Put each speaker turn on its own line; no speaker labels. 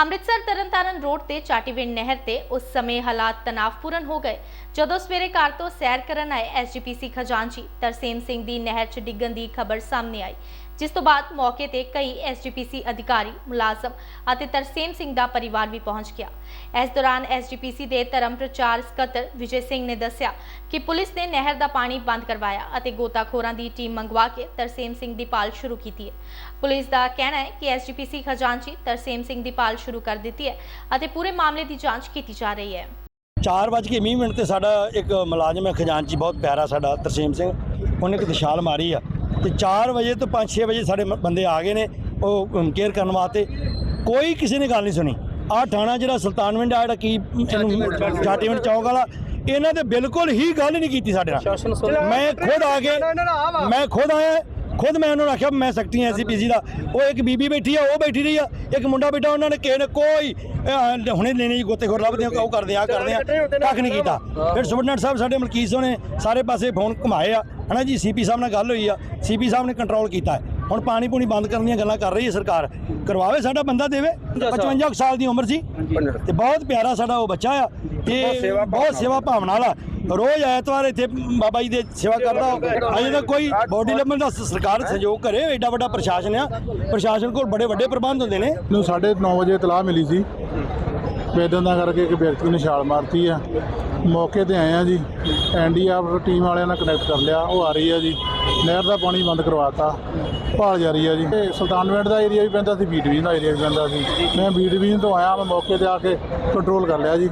Amritsar Tarn Taran road ਤੇ ਚਾਟੀਵਿੰਡ ਨਹਿਰ ਤੇ ਉਸ ਸਮੇਂ ਹਾਲਾਤ ਤਣਾਅਪੂਰਨ ਹੋ ਗਏ। ਜਦੋਂ ਸਵੇਰੇ ਘਰ ਤੋਂ ਸੈਰ ਕਰਨ ਆਏ ਐਸਜੀਪੀਸੀ ਖਜ਼ਾਨਚੀ, ਤਰਸੇਮ ਸਿੰਘ ਦੀ ਨਹਿਰ 'ਚ ਡਿੱਗਣ ਦੀ ਖਬਰ ਸਾਹਮਣੇ ਆਈ। ਜਿਸ ਤੋਂ ਬਾਅਦ ਮੌਕੇ ਤੇ ਕਈ ਐਸਜੀਪੀਸੀ ਅਧਿਕਾਰੀ, ਮੁਲਾਜ਼ਮ ਅਤੇ ਤਰਸੇਮ ਸਿੰਘ ਦਾ ਪਰਿਵਾਰ ਵੀ ਪਹੁੰਚ ਗਿਆ। ਇਸ ਦੌਰਾਨ ਐਸਜੀਪੀਸੀ ਦੇ ਧਰਮ ਪ੍ਰਚਾਰ ਸਕੱਤਰ ਵਿਜੇ ਸਿੰਘ ਨੇ ਦੱਸਿਆ ਕਿ ਪੁਲਿਸ ਨੇ ਨਹਿਰ ਦਾ ਪਾਣੀ ਬੰਦ ਕਰਵਾਇਆ ਅਤੇ ਗੋਤਾਖੋਰਾਂ ਦੀ ਟੀਮ ਮੰਗਵਾ ਕੇ ਤਰਸੇਮ ਸਿੰਘ ਦੀ ਪਾਲ ਸ਼ੁਰੂ ਕੀਤੀ ਹੈ। ਪੁਲਿਸ ਦਾ ਕਹਿਣਾ ਹੈ ਕਿ ਐਸਜੀਪੀਸੀ ਖਜ਼ਾਨਚੀ ਤਰਸੇਮ ਸਿੰਘ ਦੀ ਪਾਲ ਸ਼ੁਰੂ ਕਰ ਦਿੱਤੀ ਹੈ ਅਤੇ ਪੂਰੇ ਮਾਮਲੇ ਦੀ ਜਾਂਚ ਕੀਤੀ ਜਾ ਰਹੀ ਹੈ।
4:20 ਮਿੰਟ ਤੇ ਸਾਡਾ ਇੱਕ ਮੁਲਾਜ਼ਮ ਹੈ, ਖਜ਼ਾਨਚੀ, ਬਹੁਤ ਪਿਆਰਾ ਸਾਡਾ ਤਰਸੇਮ ਸਿੰਘ। ਉਹਨੇ ਇੱਕ ਦਿਸ਼ਾਲ ਮਾਰੀ ਆ। ਤੇ 4 ਵਜੇ ਤੋਂ 5-6 ਵਜੇ ਸਾਡੇ ਮ- ਬੰਦੇ ਆ ਗਏ ਨੇ ਉਹ ਕੇਅਰ ਕਰਨ ਵਾਸਤੇ। ਕੋਈ ਕਿਸੇ ਨੇ ਗੱਲ ਨਹੀਂ ਸੁਣੀ। ਆ ਥਾਣਾ ਜਿਹੜਾ ਸੁਲਤਾਨਵਿੰਡ ਆ ਜਿਹੜਾ ਕੀ ਇਹਨੂੰ ਜਾਟੀਵਿੰਡ ਚੌਕ ਵਾਲਾ ਇਹਨਾਂ ਤੇ ਬਿਲਕੁਲ ਹੀ ਗੱਲ ਨਹੀਂ ਕੀਤੀ ਸਾਡੇ ਨਾਲ। ਮੈਂ ਖੁਦ ਆ ਕੇ ਮੈਂ ਖੁਦ ਆਇਆ ਖੁਦ ਮੈਂ ਉਹਨਾਂ ਨੂੰ ਆਖਿਆ ਮੈਂ ਸਕਤੀ ਐਸਪੀਸੀ ਦਾ। ਉਹ ਇੱਕ ਬੀਬੀ ਬੈਠੀ ਆ ਉਹ ਬੈਠੀ ਰਹੀ ਆ। ਇੱਕ ਮੁੰਡਾ ਬੈਠਾ ਉਹਨਾਂ ਨੇ ਕਿਸੇ ਨੇ ਕੋਈ ਅਹ, ਹੁਣੇ ਲੈਣੇ ਜੀ ਗੋਤੇ ਖੋਰ ਲੱਭਦੇ ਆ ਉਹ ਕਰਦੇ ਆ ਆਹ ਕਰਦੇ ਆ। ਕੱਖ ਨਹੀਂ ਕੀਤਾ। ਫਿਰ ਸੁਬਨਟ ਸਾਹਿਬ ਸਾਡੇ ਮਲਕੀਤ ਸਿੰਘ ਨੇ ਸਾਰੇ ਪਾਸੇ ਫੋਨ ਘੁਮਾਏ ਆ। ਹਨਾ ਜੀ ਸੀਪੀ ਸਾਹਿਬ ਨਾਲ ਗੱਲ ਹੋਈ ਆ। ਸੀਪੀ ਸਾਹਿਬ ਨੇ ਕੰਟਰੋਲ ਕੀਤਾ। ਹੈ। ਹੁਣ ਪਾਣੀ ਪੂਣੀ ਬੰਦ ਕਰਨ ਦੀਆਂ ਗੱਲਾਂ ਕਰ ਰਹੀ ਹੈ ਸਰਕਾਰ। ਕਰਵਾਵੇ ਸਾਡਾ ਬੰਦਾ ਦੇਵੇ। 55 ਕੁ ਸਾਲ ਦੀ ਉਮਰ ਸੀ ਤੇ ਬਹੁਤ ਪਿਆਰਾ ਸਾਡਾ ਉਹ ਬੱਚਾ ਆ। ਤੇ ਬਹੁਤ ਸੇਵਾ ਭਾਵਨਾ ਵਾਲਾ। ਰੋਜ਼ ਐਤਵਾਰ ਇੱਥੇ ਬਾਬਾ ਜੀ ਦੇ ਸੇਵਾ ਕਰਦਾ। ਅਜੇ ਤੱਕ ਕੋਈ ਬੋਡੀ ਲੱਭਣ ਦਾ ਸਰਕਾਰ ਸਹਿਯੋਗ ਕਰੇ, ਐਡਾ ਵੱਡਾ ਪ੍ਰਸ਼ਾਸਨ ਆ। ਪ੍ਰਸ਼ਾਸਨ ਕੋਲ ਬੜੇ ਵੱਡੇ ਪ੍ਰਬੰਧ ਹੁੰਦੇ ਨੇ।
ਨੂੰ 9:30 ਵਜੇ ਇਤਲਾਹ ਮਿਲੀ ਸੀ। ਵੇਦਨ ਦਾ ਕਰਕੇ ਇੱਕ ਵਿਅਕਤੀ ਨੇ ਛਾਲ ਮਾਰਤੀ ਆ। ਮੌਕੇ ਤੇ ਆਏ ਆ ਜੀ। ਐਨਡੀਆਰਐਫ ਟੀਮ ਵਾਲਿਆਂ ਨਾਲ ਕਨੈਕਟ ਕਰ ਲਿਆ। ਉਹ ਆ ਰਹੀ ਆ ਜੀ। ਨਹਿਰ ਦਾ ਪਾਣੀ ਬੰਦ ਕਰਵਾਤਾ। ਭਾਲ ਜਾਰੀ ਆ ਜੀ। ਤੇ ਸੁਲਤਾਨਵਿੰਡ ਦਾ ਏਰੀਆ ਵੀ ਪੈਂਦਾ ਸੀ ਬੀ ਡਿਵੀਜ਼ਨ ਦਾ ਏਰੀਆ ਵੀ ਪੈਂਦਾ ਸੀ। ਮੈਂ ਬੀ ਡਿਵੀਜ਼ਨ ਤੋਂ ਆਇਆ। ਮੈਂ ਮੌਕੇ ਤੇ ਆ ਕੇ ਕੰਟਰੋਲ ਕਰ ਲਿਆ ਜੀ।